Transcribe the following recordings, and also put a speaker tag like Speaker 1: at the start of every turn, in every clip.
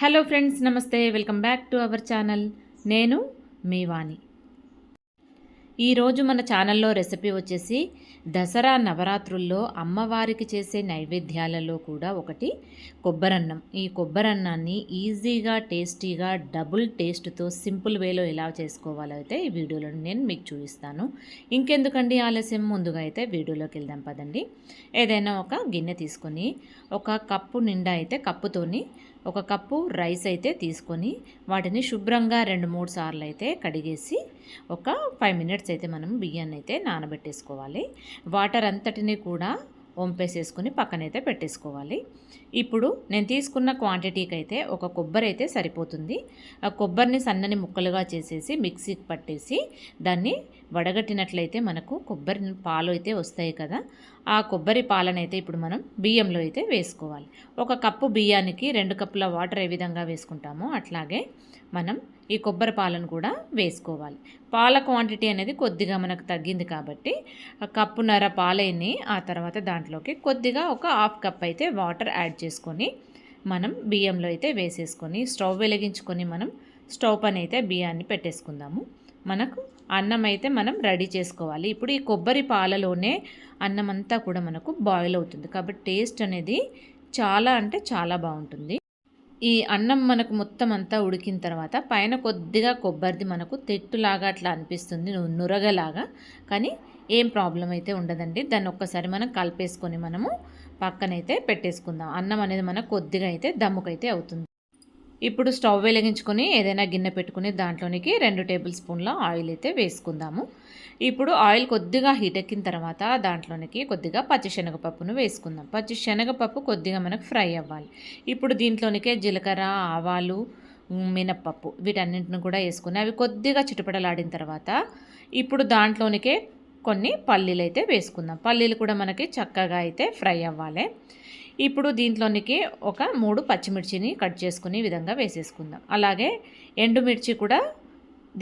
Speaker 1: Hello friends నమస్తే. Welcome back to our channel. నేను మీ వాణి. ఈరోజు మన ఛానల్లో రెసిపీ వచ్చేసి దసరా నవరాత్రుల్లో అమ్మవారికి చేసే నైవేద్యాలలో కూడా ఒకటి కొబ్బరన్నం. ఈ కొబ్బరన్నాన్ని ఈజీగా టేస్టీగా డబుల్ టేస్ట్తో సింపుల్ వేలో ఎలా చేసుకోవాలో అయితే ఈ వీడియోలో నేను మీకు చూపిస్తాను. ఇంకెందుకండి ఆలస్యం? ముందుగా అయితే వీడియోలోకి వెళ్దాం పదండి. ఏదైనా ఒక గిన్నె తీసుకొని ఒక కప్పు నిండా అయితే కప్పుతోని ఒక కప్పు రైస్ అయితే తీసుకొని వాటిని శుభ్రంగా రెండు మూడు సార్లు అయితే కడిగేసి ఒక ఫైవ్ మినిట్స్ అయితే మనం బియ్యాన్ని అయితే నానబెట్టేసుకోవాలి. వాటర్ అంతటిని కూడా వంపేసేసుకుని పక్కనైతే పెట్టేసుకోవాలి. ఇప్పుడు నేను తీసుకున్న క్వాంటిటీకి అయితే ఒక కొబ్బరి అయితే సరిపోతుంది. ఆ కొబ్బరిని సన్నని ముక్కలుగా చేసేసి మిక్సీకి పట్టేసి దాన్ని వడగట్టినట్లయితే మనకు కొబ్బరి పాలు అయితే వస్తాయి కదా ఆ కొబ్బరి పాలనైతే ఇప్పుడు మనం బియ్యంలో అయితే వేసుకోవాలి. ఒక కప్పు బియ్యానికి రెండు కప్పుల వాటర్ ఏ విధంగా వేసుకుంటామో అట్లాగే మనం ఈ కొబ్బరి పాలను కూడా వేసుకోవాలి. పాల క్వాంటిటీ అనేది కొద్దిగా మనకు తగ్గింది కాబట్టి కప్పున్నర పాలని ఆ తర్వాత దాంట్లోకి కొద్దిగా ఒక హాఫ్ కప్ అయితే వాటర్ యాడ్ చేసుకొని మనం బియ్యంలో అయితే వేసేసుకొని స్టవ్ వెలిగించుకొని మనం స్టవ్ పని అయితే బియ్యాన్ని పెట్టేసుకుందాము. మనకు అన్నం అయితే మనం రెడీ చేసుకోవాలి. ఇప్పుడు ఈ కొబ్బరి పాలలోనే అన్నం అంతా కూడా మనకు బాయిల్ అవుతుంది. కాబట్టి టేస్ట్ అనేది చాలా అంటే చాలా బాగుంటుంది. ఈ అన్నం మనకు మొత్తం అంతా ఉడికిన తర్వాత పైన కొద్దిగా కొబ్బరిది మనకు తెట్టులాగా అట్లా అనిపిస్తుంది. నురగలాగా. కానీ ఏం ప్రాబ్లం అయితే ఉండదండి. దాన్ని ఒక్కసారి మనం కలిపేసుకొని మనము పక్కనైతే పెట్టేసుకుందాం. అన్నం అనేది మనకు కొద్దిగా అయితే దమ్ముకైతే అవుతుంది. ఇప్పుడు స్టవ్ వెలిగించుకొని ఏదైనా గిన్నె పెట్టుకుని దాంట్లోనికి రెండు టేబుల్ స్పూన్ల ఆయిల్ అయితే వేసుకుందాము. ఇప్పుడు ఆయిల్ కొద్దిగా హీట్ ఎక్కిన తర్వాత దాంట్లోనికి కొద్దిగా పచ్చిశనగపప్పును వేసుకుందాం. పచ్చి శనగపప్పు కొద్దిగా మనకు ఫ్రై అవ్వాలి. ఇప్పుడు దీంట్లోనికే జీలకర్ర ఆవాలు మినప్పప్పు వీటన్నింటిని కూడా వేసుకుని అవి కొద్దిగా చిటపటలాడిన తర్వాత ఇప్పుడు దాంట్లోనికే కొన్ని పల్లీలు అయితే వేసుకుందాం. పల్లీలు కూడా మనకి చక్కగా అయితే ఫ్రై అవ్వాలి. ఇప్పుడు దీంట్లోనికి ఒక మూడు పచ్చిమిర్చిని కట్ చేసుకుని విధంగా వేసేసుకుందాం. అలాగే ఎండుమిర్చి కూడా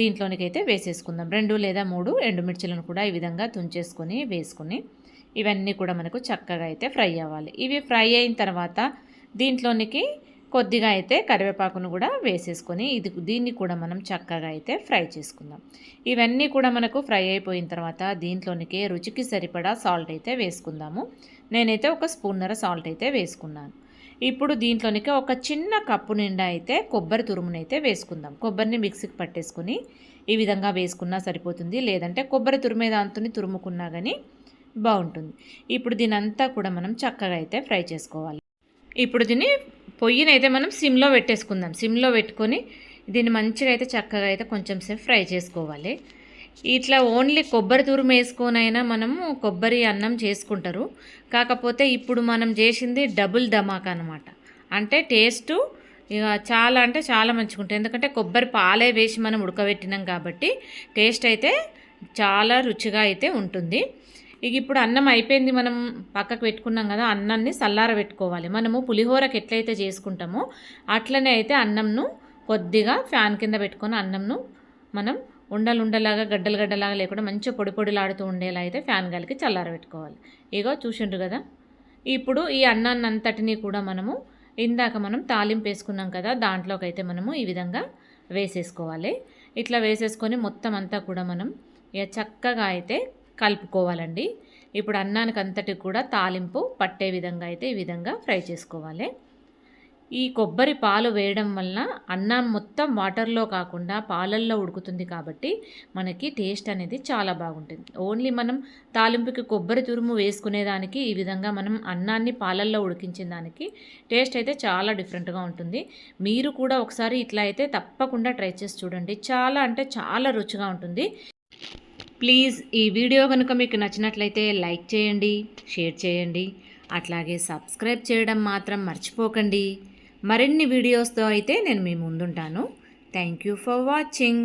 Speaker 1: దీంట్లోనికి అయితే వేసేసుకుందాం. రెండు లేదా మూడు ఎండుమిర్చిలను కూడా ఈ విధంగా తుంచేసుకొని వేసుకుని ఇవన్నీ కూడా మనకు చక్కగా అయితే ఫ్రై అవ్వాలి. ఇవి ఫ్రై అయిన తర్వాత దీంట్లోనికి కొద్దిగా అయితే కరివేపాకును కూడా వేసేసుకొని ఇది దీన్ని కూడా మనం చక్కగా అయితే ఫ్రై చేసుకుందాం. ఇవన్నీ కూడా మనకు ఫ్రై అయిపోయిన తర్వాత దీంట్లోనికి రుచికి సరిపడా సాల్ట్ అయితే వేసుకుందాము. నేనైతే ఒక స్పూన్నర సాల్ట్ అయితే వేసుకున్నాను. ఇప్పుడు దీంట్లోనికి ఒక చిన్న కప్పు నిండా అయితే కొబ్బరి తురుమునైతే వేసుకుందాం. కొబ్బరిని మిక్సీకి పట్టేసుకొని ఈ విధంగా వేసుకున్నా సరిపోతుంది. లేదంటే కొబ్బరి తురుమే దాంతో తురుముకున్నా కానీ బాగుంటుంది. ఇప్పుడు దీని అంతా కూడా మనం చక్కగా అయితే ఫ్రై చేసుకోవాలి. ఇప్పుడు దీన్ని పొయ్యినైతే మనం సిమ్లో పెట్టేసుకుందాం. సిమ్లో పెట్టుకొని దీన్ని మంచిగా అయితే చక్కగా అయితే కొంచెం సేపు ఫ్రై చేసుకోవాలి. ఇట్లా ఓన్లీ కొబ్బరి తురుము వేసుకొనైనా మనము కొబ్బరి అన్నం చేసుకుంటారు. కాకపోతే ఇప్పుడు మనం చేసింది డబుల్ ధమాకా అనమాట అంటే టేస్టు ఇక చాలా అంటే చాలా మంచిగా ఉంటుంది ఎందుకంటే కొబ్బరి పాలే వేసి మనం ఉడకబెట్టినాం కాబట్టి టేస్ట్ అయితే చాలా రుచిగా అయితే ఉంటుంది. ఇక ఇప్పుడు అన్నం అయిపోయింది మనం పక్కకు పెట్టుకున్నాం కదా అన్నాన్ని సల్లార పెట్టుకోవాలి. మనము పులిహోరకి ఎట్లయితే చేసుకుంటామో అట్లనే అయితే అన్నంను కొద్దిగా ఫ్యాన్ కింద పెట్టుకొని అన్నంను మనం ఉండలు ఉండలాగా గడ్డలు గడ్డలాగా లేకుండా మంచిగా పొడి పొడిలాడుతూ ఉండేలా అయితే ఫ్యాన్ గాలికి చల్లారబెట్టుకోవాలి. ఇగో చూసిండ్రు కదా? ఇప్పుడు ఈ అన్నాన్నంతటినీ కూడా మనము ఇందాక మనం తాలింపు వేసుకున్నాం కదా దాంట్లోకి అయితే మనము ఈ విధంగా వేసేసుకోవాలి. ఇట్లా వేసేసుకొని మొత్తం అంతా కూడా మనం ఇక చక్కగా అయితే కలుపుకోవాలండి. ఇప్పుడు అన్నానికి అంతటి కూడా తాలింపు పట్టే విధంగా అయితే ఈ విధంగా ఫ్రై చేసుకోవాలి. ఈ కొబ్బరి పాలు వేయడం వలన అన్నం మొత్తం వాటర్లో కాకుండా పాలల్లో ఉడుకుతుంది కాబట్టి మనకి టేస్ట్ అనేది చాలా బాగుంటుంది. ఓన్లీ మనం తాలింపుకి కొబ్బరి తురుము వేసుకునేదానికి ఈ విధంగా మనం అన్నాన్ని పాలల్లో ఉడికించిన దానికి టేస్ట్ అయితే చాలా డిఫరెంట్గా ఉంటుంది. మీరు కూడా ఒకసారి ఇట్లా అయితే తప్పకుండా ట్రై చేసి చూడండి. చాలా అంటే చాలా రుచిగా ఉంటుంది. ప్లీజ్ ఈ వీడియో కనుక మీకు నచ్చినట్లయితే లైక్ చేయండి షేర్ చేయండి. అట్లాగే సబ్స్క్రైబ్ చేయడం మాత్రం మర్చిపోకండి. మరిన్ని వీడియోస్తో అయితే నేను మీ ముందుంటాను. Thank you for watching